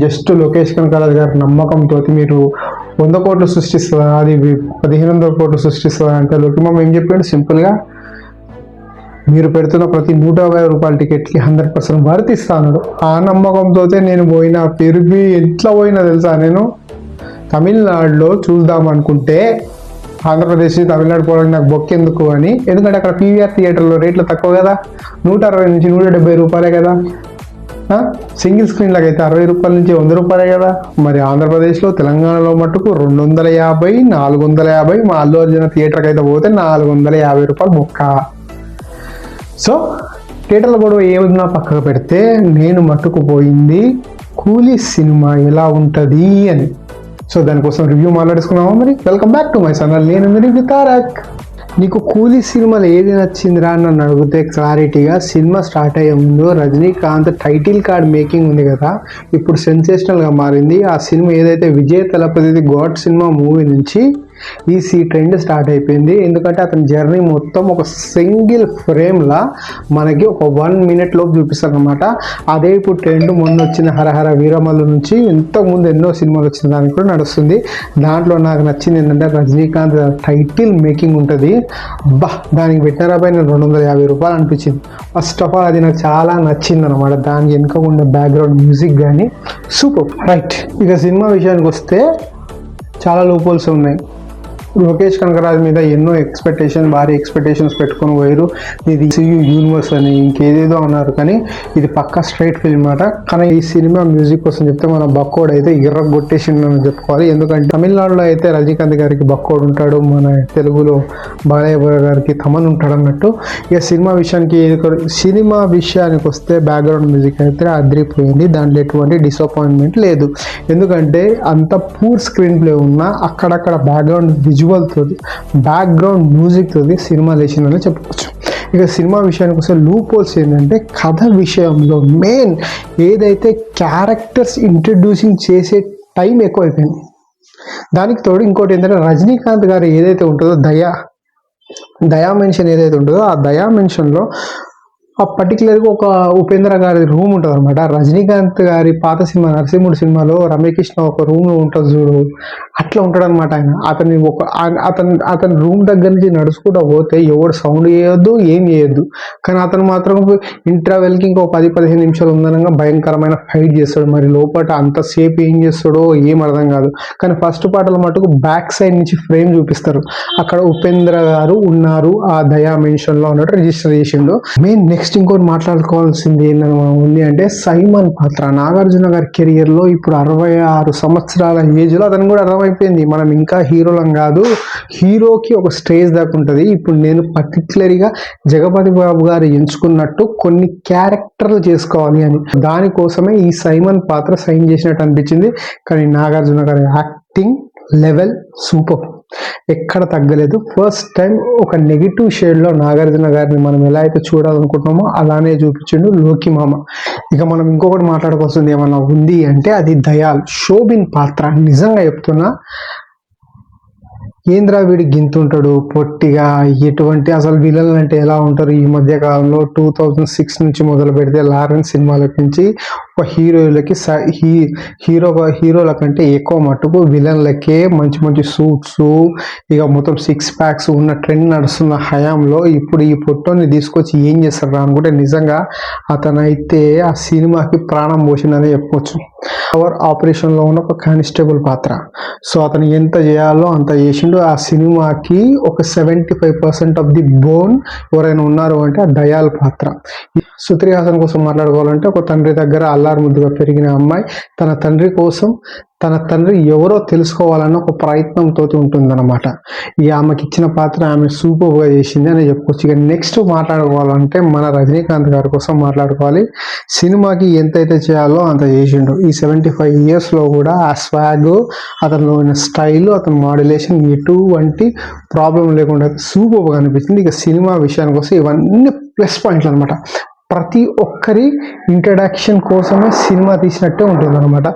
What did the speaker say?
Just Lokesh కనకారాజ్ గారి నమ్మకంతో మీరు వంద కోట్లు సృష్టిస్తుందా అది పదిహేను వందల కోట్లు సృష్టిస్తుందా అంటే లోకి ఏం చెప్పాడు? సింపుల్గా మీరు పెడుతున్న ప్రతి నూట యాభై రూపాయల టికెట్కి హండ్రెడ్ పర్సెంట్ వర్తిస్తాను. ఆ నమ్మకంతో నేను పోయిన పెరిగి ఎట్లా పోయినా తెలుసా నేను? తమిళనాడులో చూద్దాం అనుకుంటే ఆంధ్రప్రదేశ్ తమిళనాడు పోవడానికి నాకు బొక్కెందుకు అని? ఎందుకంటే అక్కడ పీవీఆర్ థియేటర్లో రేట్లు తక్కువ కదా? నూట అరవై నుంచి నూట డెబ్బై రూపాయలే కదా? సింగిల్ స్క్రీన్ అయితే అరవై రూపాయల నుంచి వంద రూపాయలే కదా. మరి ఆంధ్రప్రదేశ్లో తెలంగాణలో మట్టుకు రెండు వందల యాభై నాలుగు వందల యాభై మా అల్లు అర్జున థియేటర్కి అయితే పోతే నాలుగు వందల యాభై రూపాయలు బొక్క సో థియేటర్ల గొడవ ఏమున్నా పక్కకు పెడితే నేను మట్టుకు పోయింది కూలీ సినిమా ఎలా ఉంటుంది అని. సో దానికోసం రివ్యూ మాట్లాడుకున్నామా మరి? Welcome back to my channel నేను రివ్యూ తారక్. నీకు కూలీ సినిమాలు ఏది నచ్చిందిరా అని నన్ను అడిగితే క్లారిటీగా సినిమా స్టార్ట్ అయ్యే ముందు రజనీకాంత్ టైటిల్ కార్డ్ మేకింగ్ ఉంది కదా ఇప్పుడు సెన్సేషనల్గా మారింది. ఆ సినిమా ఏదైతే Vijay Thalapathy God cinema movie నుంచి ఈ సీ ట్రెండ్ స్టార్ట్ అయిపోయింది. ఎందుకంటే అతని జర్నీ మొత్తం ఒక సింగిల్ ఫ్రేమ్లా మనకి ఒక వన్ మినిట్ లోపు చూపిస్తారు అనమాట అదే ఇప్పుడు ట్రెండ్ మొన్న వచ్చిన హరహర వీరమల్లు నుంచి ఇంతకుముందు ఎన్నో సినిమాలు వచ్చిన దానికి కూడా నడుస్తుంది. దాంట్లో నాకు నచ్చింది ఏంటంటే రజనీకాంత్ టైటిల్ మేకింగ్ ఉంటుంది. బా దానికి పెట్టినారా పైన రెండు వందల యాభై రూపాయలు అనిపించింది. ఫస్ట్ ఆఫ్ ఆల్ అది నాకు చాలా నచ్చింది అనమాట దానికి వెనుక ఉండే బ్యాక్గ్రౌండ్ మ్యూజిక్ కానీ సూపర్! రైట్! ఇక సినిమా విషయానికి వస్తే చాలా లోపల్స్ ఉన్నాయి. లోకేష్ కనకరాజ్ మీద ఎన్నో ఎక్స్పెక్టేషన్ భారీ ఎక్స్పెక్టేషన్స్ పెట్టుకొని పోయారు ఇది సియు యూనివర్స్ అని ఇంకేదేదో అన్నారు. కానీ ఇది పక్కా స్ట్రైట్ ఫిల్మ్ అనమాట కానీ ఈ సినిమా మ్యూజిక్ కోసం చెప్తే మన బక్కోడ్ అయితే ఇర్రగొట్టేసింది అని చెప్పుకోవాలి. ఎందుకంటే తమిళనాడులో అయితే రజనీకాంత్ గారికి బక్కోడ్ ఉంటాడు. మన తెలుగులో బాలయ్య గారికి తమన్ ఉంటాడు అన్నట్టు. ఇక సినిమా విషయానికి సినిమా విషయానికి వస్తే బ్యాక్గ్రౌండ్ మ్యూజిక్ అయితే అదిరిపోయింది. దాంట్లో ఎటువంటి డిసప్పాయింట్మెంట్ లేదు. ఎందుకంటే అంత పూర్ స్క్రీన్ ప్లే ఉన్నా అక్కడక్కడ బ్యాక్గ్రౌండ్ విజువల్ తోటి బ్యాక్గ్రౌండ్ మ్యూజిక్ తోటి సినిమా చేసిందని చెప్పుకోవచ్చు. ఇక సినిమా విషయానికి వస్తే లూప్ హోల్స్ ఏంటంటే కథ విషయంలో మెయిన్ ఏదైతే క్యారెక్టర్స్ ఇంట్రడ్యూసింగ్ చేసే టైం ఎక్కువైపోయింది. దానికి తోడు ఇంకోటి ఏంటంటే రజనీకాంత్ గారు ఏదైతే ఉంటుందో దయా దయా మెన్షన్ ఏదైతే ఉంటుందో ఆ దయా మెన్షన్లో ఆ పర్టికులర్గా ఒక ఉపేంద్ర గారి రూమ్ ఉంటుంది అనమాట రజనీకాంత్ గారి పాత సినిమా నరసింహుడు సినిమాలో రమ్యకృష్ణ ఒక రూమ్ ఉంటుంది చూడు. అట్లా ఉంటాడు అనమాట ఆయన. అతని ఒక అతను అతని అతని రూమ్ దగ్గర నుంచి నడుచుకుంటూ పోతే ఎవడు సౌండ్ చేయొద్దు ఏం చేయొద్దు. కానీ అతను మాత్రం ఇంటర్వెల్కి ఇంకో పది పదిహేను నిమిషాలు ఉందనగా భయంకరమైన ఫైట్ చేస్తాడు. మరి లోపల అంతసేపు ఏం చేస్తాడో ఏం అర్థం కాదు. కానీ ఫస్ట్ పాటల మటుకు బ్యాక్ సైడ్ నుంచి ఫ్రేమ్ చూపిస్తారు. అక్కడ ఉపేంద్ర గారు ఉన్నారు. ఆ దయా మెన్షన్లో ఉన్నట్టు రిజిస్టర్ చేసిండు. మెయిన్ నెక్స్ట్ ఇంకోటి మాట్లాడుకోవాల్సింది ఉంది అంటే సైమన్ పాత్ర. నాగార్జున గారి కెరియర్లో ఇప్పుడు అరవై ఆరు సంవత్సరాల ఏజ్లో అతను కూడా అర్థమైపోయింది. మనం ఇంకా హీరోలం కాదు హీరోకి ఒక స్టేజ్ దాకా ఉంటుంది. ఇప్పుడు నేను పర్టికులర్గా జగపతి బాబు గారు ఎంచుకున్నట్టు కొన్ని క్యారెక్టర్లు చేసుకోవాలి అని. దానికోసమే ఈ సైమన్ పాత్ర సైన్ చేసినట్టు అనిపించింది. కానీ నాగార్జున గారి యాక్టింగ్ లెవెల్ సూపర్. ఎక్కడ తగ్గలేదు. ఫస్ట్ టైం ఒక నెగిటివ్ షేడ్లో నాగార్జున గారిని మనం ఎలా అయితే చూడాలనుకుంటున్నామో అలానే చూపించిండు లోకి మామ. ఇక మనం ఇంకొకటి మాట్లాడుకోవాల్సింది ఏమన్నా ఉంది అంటే అది దయాల్. షోబిన్ పాత్ర. నిజంగా చెప్తున్నా ఏంద్రా వీడి గింతుంటాడు? పొట్టిగా ఎటువంటి అసలు విలన్లు అంటే ఎలా ఉంటారు ఈ మధ్య కాలంలో టూ థౌజండ్ సిక్స్ నుంచి మొదలు పెడితే లారెన్స్ సినిమాల నుంచి ఒక హీరోలకి హీ హీరో హీరోల కంటే ఎక్కువ మట్టుకు విలన్లకే మంచి మంచి సూట్స్ ఇక మొత్తం సిక్స్ ప్యాక్స్ ఉన్న ట్రెండ్ నడుస్తున్న హయాంలో ఇప్పుడు ఈ పొట్టోని తీసుకొచ్చి ఏం చేస్తారు అనుకుంటే నిజంగా అతనైతే ఆ సినిమాకి ప్రాణం పోసిందని చెప్పుకోవచ్చు పవర్ ఆపరేషన్లో ఉన్న ఒక కానిస్టేబుల్ పాత్ర. సో అతను ఎంత చేయాలో అంత చేసిండు. ఆ సినిమాకి ఒక seventy five percent of the bone ఎవరైనా ఉన్నారు అంటే ఆ దయాల్ పాత్ర. సుత్రి హాసన్ కోసం మాట్లాడుకోవాలంటే ఒక తండ్రి దగ్గర అల్లా ముద్దుగా పెరిగిన అమ్మాయి తన తండ్రి కోసం తన తండ్రి ఎవరో తెలుసుకోవాలన్న ఒక ప్రయత్నంతో ఉంటుందన్నమాట. ఈ ఆమెకి ఇచ్చిన పాత్ర ఆమె సూపర్గా చేసింది అని చెప్పుకోవచ్చు. ఇక నెక్స్ట్ మాట్లాడుకోవాలంటే మన రజనీకాంత్ గారి కోసం మాట్లాడుకోవాలి. సినిమాకి ఎంతైతే చేయాలో అంత చేసిండు. ఈ సెవెంటీ ఫైవ్ ఇయర్స్లో కూడా ఆ స్వాగ్ అతనిలో ఉన్న స్టైల్ అతని మాడ్యులేషన్ ఎటువంటి ప్రాబ్లం లేకుండా సూపర్గా అనిపించింది ఇక సినిమా విషయానికి వస్తే ఇవన్నీ ప్లస్ పాయింట్లు అనమాట ప్రతి ఒక్కరి ఇంట్రడక్షన్ కోసమే సినిమా తీసినట్టే ఉంటుంది అనమాట